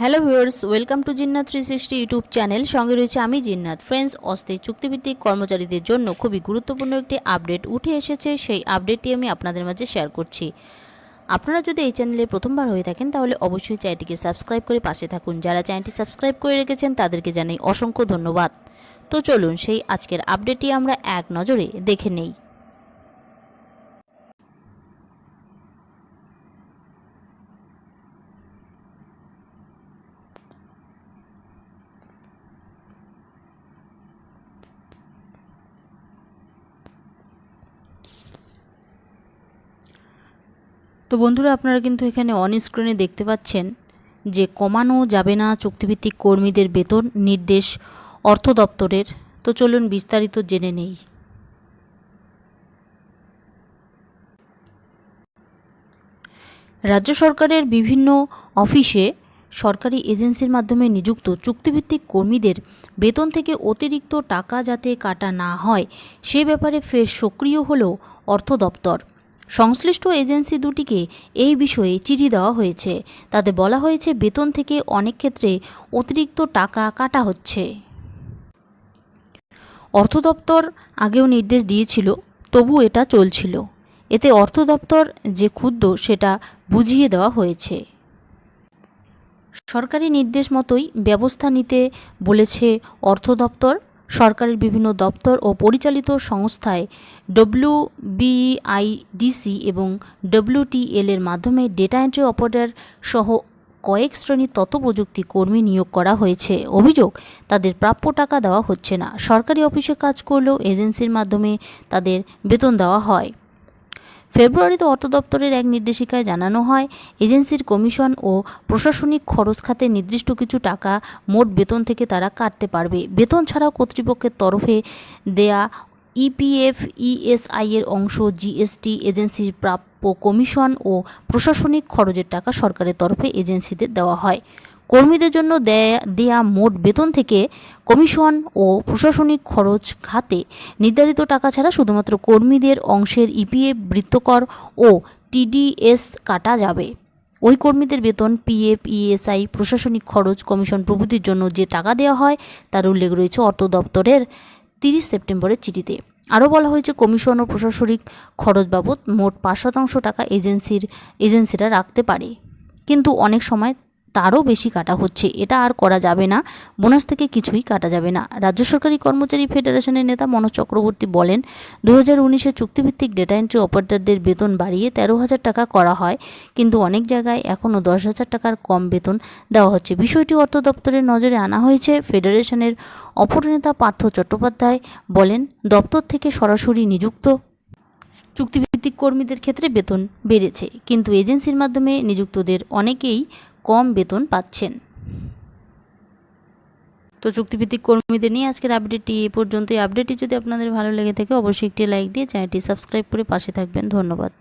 Hello viewers welcome to Jinnat three sixty YouTube channel সঙ্গে রয়েছে আমি জিন্নাত ফ্রেন্ডস অস্থায়ী চুক্তিভিত্তিক কর্মচারীদের জন্য খুবই গুরুত্বপূর্ণ একটি আপডেট উঠে এসেছে। সেই আপডেটটি আমি আপনাদের মাঝে শেয়ার করছি। আপনারা যদি এই চ্যানেলে প্রথমবার হয়ে থাকেন, তাহলে অবশ্যই চ্যানেলটিকে সাবস্ক্রাইব করে পাশে থাকুন। যারা চ্যানেলটি সাবস্ক্রাইব করে রেখেছেন, তাদেরকে জানাই অসংখ্য ধন্যবাদ। তো চলুন, সেই আজকের আপডেটটি আমরা এক নজরে দেখে নেই। তো বন্ধুরা আপনারা কিন্তু এখানে অন স্ক্রিনে দেখতে পাচ্ছেন যে কমানো যাবে না চুক্তিভিত্তিক কর্মীদের বেতন নির্দেশ অর্থ দপ্তরের। তো চলুন বিস্তারিত জেনে নেই। রাজ্য সরকারের বিভিন্ন অফিসে সরকারি এজেন্সির মাধ্যমে নিযুক্ত চুক্তিভিত্তিক কর্মীদের বেতন থেকে অতিরিক্ত টাকা যাতে কাটা না হয়, সে ব্যাপারে ফের সক্রিয় হল অর্থ দপ্তর। সংশ্লিষ্ট এজেন্সি দুটিকে এই বিষয়ে চিঠি দেওয়া হয়েছে। তাতে বলা হয়েছে, বেতন থেকে অনেক ক্ষেত্রে অতিরিক্ত টাকা কাটা হচ্ছে। অর্থ দপ্তর আগেও নির্দেশ দিয়েছিল, তবু এটা চলছিল। এতে অর্থ দপ্তর যে ক্ষুদ্র সেটা বুঝিয়ে দেওয়া হয়েছে। সরকারি নির্দেশ মতোই ব্যবস্থা নিতে বলেছে অর্থ দপ্তর। সরকারের বিভিন্ন দপ্তর ও পরিচালিত সংস্থায় ডব্লিউ বিআইডিসি এবং ডব্লিউটিএল এর মাধ্যমে ডেটা এন্ট্রি অপারেটর সহ কয়েক শ্রেণির তথ্য প্রযুক্তি কর্মী নিয়োগ করা হয়েছে। অভিযোগ, তাদের প্রাপ্য টাকা দেওয়া হচ্ছে না। সরকারি অফিসে কাজ করলেও এজেন্সির মাধ্যমে তাদের বেতন দেওয়া হয়। ফেব্রুয়ারিতে অর্থ দপ্তরের এক নির্দেশিকায় জানানো হয়, এজেন্সির কমিশন ও প্রশাসনিক খরচ খাতে নির্দিষ্ট কিছু টাকা মোট বেতন থেকে তারা কাটতে পারবে। বেতন ছাড়াও কর্তৃপক্ষের তরফে দেয়া ইপিএফ, ইএসআই এর অংশ, জিএসটি এজেন্সির প্রাপ্য কমিশন ও প্রশাসনিক খরচের টাকা সরকারের তরফে এজেন্সিদের দেওয়া হয়। কর্মীদের জন্য দেয়া মোট বেতন থেকে কমিশন ও প্রশাসনিক খরচ খাতে নির্ধারিত টাকা ছাড়া শুধুমাত্র কর্মীদের অংশের ইপিএফ, বৃত্তকর ও টিডিএস কাটা যাবে। ওই কর্মীদের বেতন, পিএফ, ইএসআই, প্রশাসনিক খরচ, কমিশন প্রভৃতির জন্য যে টাকা দেওয়া হয়, তার উল্লেখ রয়েছে অর্থ দপ্তরের তিরিশ সেপ্টেম্বরের চিঠিতে। আরও বলা হয়েছে, কমিশন ও প্রশাসনিক খরচ বাবদ মোট পাঁচ শতাংশ টাকা এজেন্সির, এজেন্সিরা রাখতে পারে। কিন্তু অনেক সময় তারও বেশি কাটা হচ্ছে। এটা আর করা যাবে না। বোনাস থেকে কিছুই কাটা যাবে না। রাজ্য সরকারি কর্মচারী ফেডারেশনের নেতা মনোজ চক্রবর্তী বলেন দু হাজার উনিশে চুক্তিভিত্তিক ডেটা এন্ট্রি অপারেটরদের বেতন বাড়িয়ে তেরো হাজার টাকা করা হয়, কিন্তু অনেক জায়গায় এখনও দশ হাজার টাকার কম বেতন দেওয়া হচ্ছে। বিষয়টি অর্থ দপ্তরের নজরে আনা হয়েছে। ফেডারেশনের অপর নেতা পার্থ চট্টোপাধ্যায় বলেন, দপ্তর থেকে সরাসরি নিযুক্ত চুক্তিভিত্তিক কর্মীদের ক্ষেত্রে বেতন বেড়েছে, কিন্তু এজেন্সির মাধ্যমে নিযুক্তদের অনেকেই কম বেতন পাচ্ছেন। তো চুক্তিভিত্তিক কর্মীদের নিয়ে আজকের আপডেটটি এ পর্যন্ত এই আপডেটটি যদি আপনাদের ভালো লেগে থাকে, অবশ্যই একটি লাইক দিয়ে চ্যানেলটি সাবস্ক্রাইব করে পাশে থাকবেন। ধন্যবাদ।